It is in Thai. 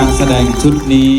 การแสดงชุดนี้